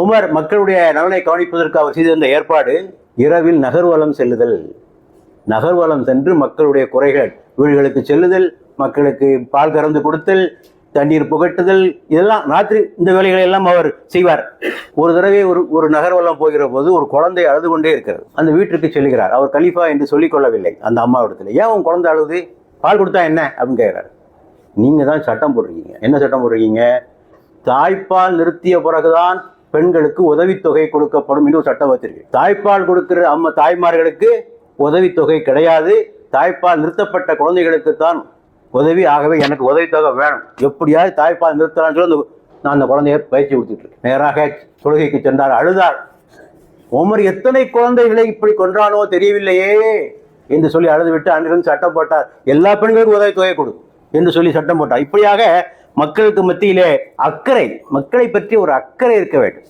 Umar மக்களுடைய நலனை கவனிப்பதற்கு அவர் செய்திருந்த ஏற்பாடு இரவில் நகர்வலம் செல்லுதல். நகர்வலம் சென்று மக்களுடைய குறைகள் வீடுகளுக்கு செல்லுதல் மக்களுக்கு பால் கறந்து கொடுத்தல் தண்ணீர் புகட்டுதல் இதெல்லாம் ராத்திரி இந்த வேலைகளை எல்லாம் அவர் செய்வார். ஒரு தடவை ஒரு ஒரு நகர்வலம் போகிற போது ஒரு குழந்தை அழுது கொண்டே இருக்கிறது. அந்த வீட்டிற்கு செல்கிறார். அவர் கலீஃபா என்று சொல்லிக் கொள்ளவில்லை. அந்த அம்மாவிடத்தில் ஏன் உன் குழந்தை அழுது? பால் கொடுத்தா என்ன? அப்படின்னு கேட்குறாரு. நீங்கள் தான் சட்டம் போட்டிருக்கீங்க. என்ன சட்டம் போட்டிருக்கீங்க? தாய்ப்பால் நிறுத்திய பிறகுதான் பெண்களுக்கு உதவித்தொகை கொடுக்கப்படும் என்று ஒரு சட்டம் வச்சிருக்கு. தாய்ப்பால் கொடுக்கிற அம்மா தாய்மார்களுக்கு உதவித்தொகை கிடையாது. தாய்ப்பால் நிறுத்தப்பட்ட குழந்தைகளுக்கு தான் உதவி. ஆகவே எனக்கு உதவித்தொகை வேணும். எப்படியாவது தாய்ப்பால் நிறுத்தலாம்னு சொல்லி நான் அந்த குழந்தைய பயிற்சி கொடுத்துட்டு இருக்கேன். நேராக தொழுகைக்கு சென்றார். அழுதார். உமர் எத்தனை குழந்தைகளை இப்படி கொன்றானோ தெரியவில்லையே என்று சொல்லி அழுதுவிட்டு அன்றிலிருந்து சட்டம் போட்டார். எல்லா பெண்களுக்கும் உதவித்தொகை கொடு என்று சொல்லி சட்டம் போட்டார். இப்படியாக மக்களுக்கு மத்தியிலே அக்கறை மக்களை பற்றி ஒரு அக்கறை இருக்க வேண்டும்.